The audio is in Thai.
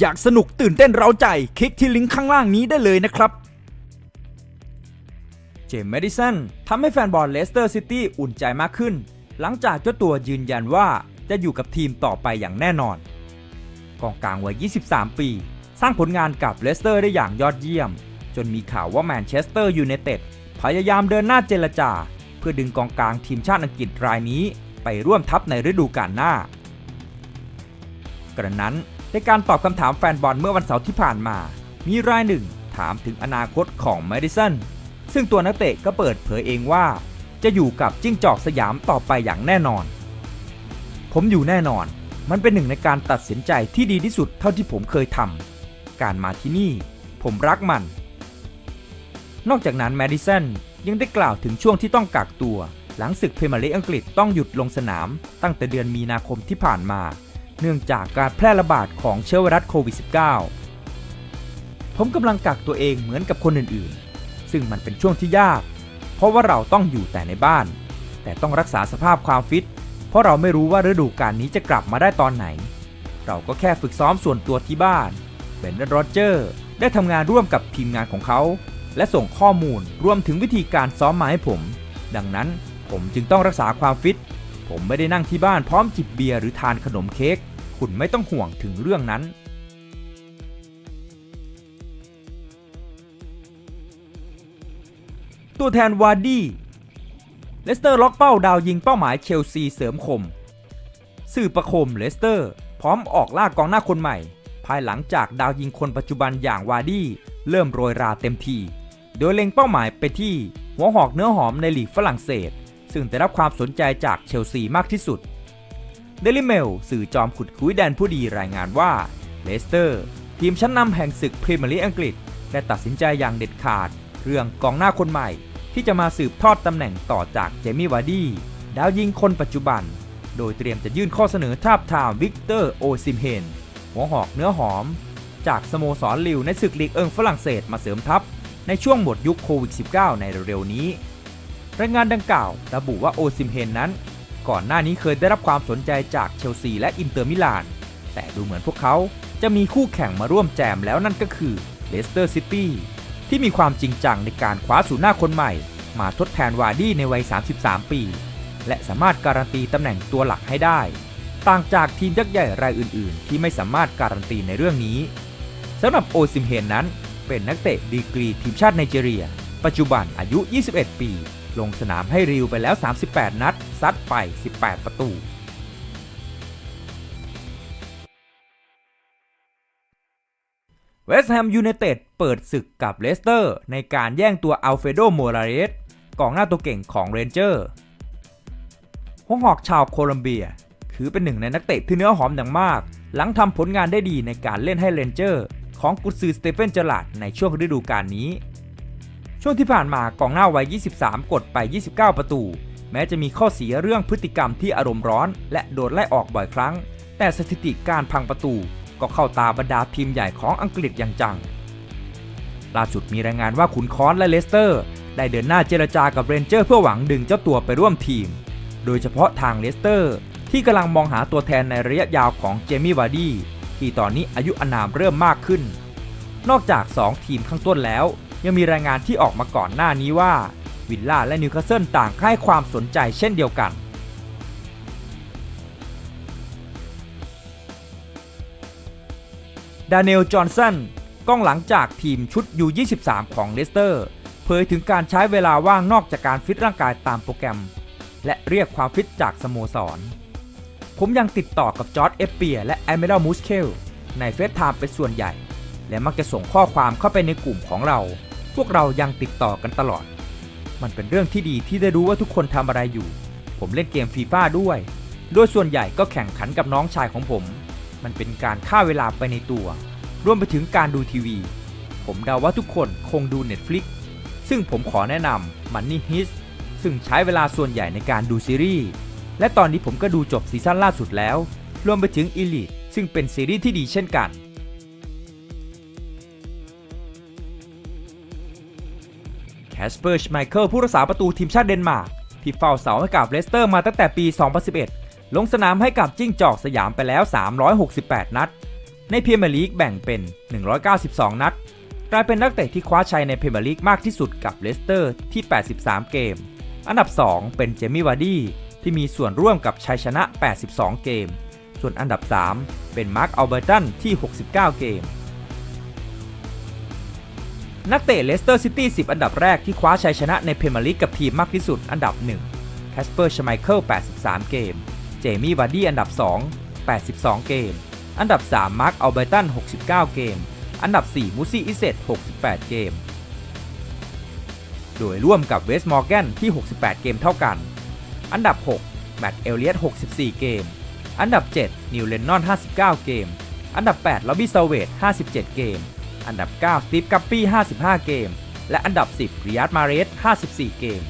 อยากสนุกตื่นเต้นเร้าใจ คลิกที่ลิงก์ข้างล่างนี้ได้เลยนะครับ เจมส์แมดิสันทำให้แฟนบอลเลสเตอร์ซิตี้อุ่นใจมากขึ้น หลังจากเจ้าตัวยืนยันว่าจะอยู่กับทีมต่อไปอย่างแน่นอน กองกลางวัย 23 ปี สร้างผลงานกับเลสเตอร์ได้อย่างยอดเยี่ยม จนมีข่าวว่าแมนเชสเตอร์ยูไนเต็ดพยายามเดินหน้าเจรจา เพื่อดึงกองกลางทีมชาติอังกฤษรายนี้ ไปร่วมทัพในฤดูกาลหน้ากระนั้น ในการตอบคำถามแฟนบอลเมื่อวันเสาร์ที่ผ่านมา มีรายหนึ่งถามถึงอนาคตของแมดิสันซึ่งตัวนักเตะก็เปิดเผยเองว่า จะอยู่กับจิ้งจอกสยามต่อไปอย่างแน่นอน ผมอยู่แน่นอน มันเป็นหนึ่งในการตัดสินใจที่ดีที่สุดเท่าที่ผมเคยทำการมาที่นี่ ผมรักมัน นอกจากนั้นแมดิสันยังได้กล่าวถึงช่วงที่ต้องกักตัว หลังศึกพรีเมียร์ลีกอังกฤษต้องหยุดลงสนาม ตั้งแต่เดือนมีนาคมที่ผ่านมา เนื่องจากการแพร่ระบาดของเชื้อไวรัสโควิด -19 ผมกำลังกักตัวเองเหมือนกับคนอื่นๆ ซึ่งมันเป็นช่วงที่ยาก เพราะว่าเราต้องอยู่แต่ในบ้าน แต่ต้องรักษาสภาพความฟิต เพราะเราไม่รู้ว่าฤดูกาลนี้จะกลับมาได้ตอนไหน เราก็แค่ฝึกซ้อมส่วนตัวที่บ้านเบนด์โรเจอร์ได้ทำงานร่วมกับทีมงานของเขา และส่งข้อมูลรวมถึงวิธีการซ้อมมาให้ผม ดังนั้นผมจึงต้องรักษาความฟิต ผมไม่ได้นั่งที่บ้านพร้อมจิบเบียร์หรือทานขนมเค้ก คุณไม่ต้องห่วงถึงเรื่องนั้น ตัวแทนวาร์ดี้ เลสเตอร์ล็อกเป้าดาวยิงเป้าหมายเชลซีเสริมคม สื่อประคมเลสเตอร์ พร้อมออกล่ากองหน้าคนใหม่ ภายหลังจากดาวยิงคนปัจจุบันอย่างวาร์ดี้เริ่มโรยราเต็มที โดยเล็งเป้าหมายไปที่หัวหอกเนื้อหอมในลีกฝรั่งเศส ซึ่งได้รับความสนใจจากเชลซีมากที่สุด เดลิเมลสื่อจอมขุดคุยแดนผู้ดีรายงานว่าเลสเตอร์ ทีมชั้นนำแห่งศึกพรีเมียร์ลีกอังกฤษได้ตัดสินใจอย่างเด็ดขาด เรื่องกองหน้าคนใหม่ ที่จะมาสืบทอดตำแหน่งต่อจากเจมี่วาร์ดี้ดาวยิงคนปัจจุบัน โดยเตรียมจะยื่นข้อเสนอทาบทามวิกเตอร์โอซิมเฮนหัวหอกเนื้อหอม จากสโมสรลิวในศึกลีกเอิงฝรั่งเศสมาเสริมทัพ ในช่วงหมดยุคโควิด -19 ในเร็วๆนี้ รายงานดังกล่าว ระบุว่าโอซิมเฮนนั้น ก่อนหน้านี้เคยได้รับความสนใจจากเชลซีและอินเตอร์มิลาน แต่ดูเหมือนพวกเขาจะมีคู่แข่งมาร่วมแจมแล้วนั่นก็คือเลสเตอร์ซิตี้ที่มีความจริงจังในการคว้าสูนหน้าคนใหม่ มาทดแทนวาร์ดี้ในวัย 33 ปี และสามารถการันตีตำแหน่งตัวหลักให้ได้ ต่างจากทีมยักษ์ใหญ่รายอื่น ๆ ที่ไม่สามารถการันตีในเรื่องนี้สำหรับโอซิมเฮนนั้น เป็นนักเตะดีกรีทีมชาติไนจีเรีย ปัจจุบันอายุ 21 ปี ลงสนามให้ริวไปแล้ว 38 นัด ซัดไป 18 ประตู เวสต์แฮมยูไนเต็ดเปิดศึกกับเลสเตอร์ ในการแย่งตัวอัลเฟโดโมราเรสกองหน้าตัวเก่งของเรนเจอร์หัวหอกชาวโคลัมเบีย ถือเป็นหนึ่งในนักเตะที่เนื้อหอมอย่างมาก หลังทำผลงานได้ดีในการเล่นให้เรนเจอร์ ของกุซือสเตเฟนเจอร์ลาดในช่วงฤดูกาลนี้ ช่วงที่ผ่านมากองหน้าวัย 23 กดไป 29 ประตู แม้จะมีข้อเสียเรื่องพฤติกรรมที่อารมณ์ร้อน และโดนไล่ออกบ่อยครั้ง แต่สถิติการพังประตู ก็เข้าตาบรรดาทีมใหญ่ของอังกฤษอย่างจัง ล่าสุดมีรายงานว่าขุนคอนและเลสเตอร์ ได้เดินหน้าเจรจากับเรนเจอร์เพื่อหวังดึงเจ้าตัวไปร่วมทีม โดยเฉพาะทางเลสเตอร์ ที่กำลังมองหาตัวแทนในระยะยาวของเจมี่วาร์ดี้ที่ตอนนี้อายุอานามเริ่มมากขึ้น นอกจาก 2 ทีมข้างต้นแล้ว ยังมีรายงานที่ออกมาก่อนหน้านี้ว่า วิลล่าและนิวคาสเซิลต่างให้ความสนใจเช่นเดียวกันดานิเอลจอห์นสันกล้องหลังจากทีมชุด U23 ของเลสเตอร์ เผยถึงการใช้เวลาว่างนอกจากการฟิตร่างกายตามโปรแกรม และเรียกความฟิตจากสโมสร ผมยังติดต่อกับจอร์ดเอฟเปียและแอมิเอลมูสเคลในเฟซไทม์เป็นส่วนใหญ่ และมักจะส่งข้อความเข้าไปในกลุ่มของเรา พวกเรายังติดต่อกันตลอด มันเป็นเรื่องที่ดีที่ได้รู้ว่าทุกคนทำอะไรอยู่ ผมเล่นเกมฟีฟ่าด้วย โดยส่วนใหญ่ก็แข่งขันกับน้องชายของผม มันเป็นการฆ่าเวลาไปในตัว รวมไปถึงการดูทีวี ผมเดาว่าทุกคนคงดู Netflix ซึ่งผมขอแนะนำ Money Heist ซึ่งใช้เวลาส่วนใหญ่ในการดูซีรีส์ และตอนนี้ผมก็ดูจบซีซั่นล่าสุดแล้ว รวมไปถึง Elite ซึ่งเป็นซีรีส์ที่ดีเช่นกัน แคสเปอร์ชไมเคิลผู้รักษาประตูทีมชาติเดนมาร์กที่เฝ้าเสาให้กับเลสเตอร์มาตั้งแต่ปี 2011 ลงสนามให้กับจิ้งจอกสยามไปแล้ว 368 นัด ในพรีเมียร์ลีกแบ่งเป็น 192 นัด กลายเป็นนักเตะที่คว้าชัยในพรีเมียร์ลีกมากที่สุดกับเลสเตอร์ที่ 83 เกม อันดับ 2 เป็นเจมี่วาร์ดี้ที่มีส่วนร่วมกับชัยชนะ 82 เกม ส่วนอันดับ 3 เป็นมาร์คอัลเบอร์ตันที่ 69 เกม นักเตะเลสเตอร์ซิตี้ 10 อันดับแรกที่คว้าชัยชนะในเพรเมียร์ลีกกับทีมมากที่สุดอันดับ1แคสเปอร์ชไมเคิล 83 เกม เจมี่วาร์ดี้อันดับ 2 82 เกม อันดับ 3 มาร์ค อัลเบตัน 69 เกม อันดับ 4 มูซี่ อิเซต68 เกม โดยร่วมกับเวสต์มอร์แกนที่ 68 เกมเท่ากัน อันดับ 6 แมตต์เอลเลียต64 เกม อันดับ 7 นิวเลนนอน 59 เกม อันดับ 8 ล็อบบี้เซาเวต57 เกม อันดับ 9 สตีฟกัปปี้ 55 เกม และอันดับ 10ริยัตมาเรส 54 เกม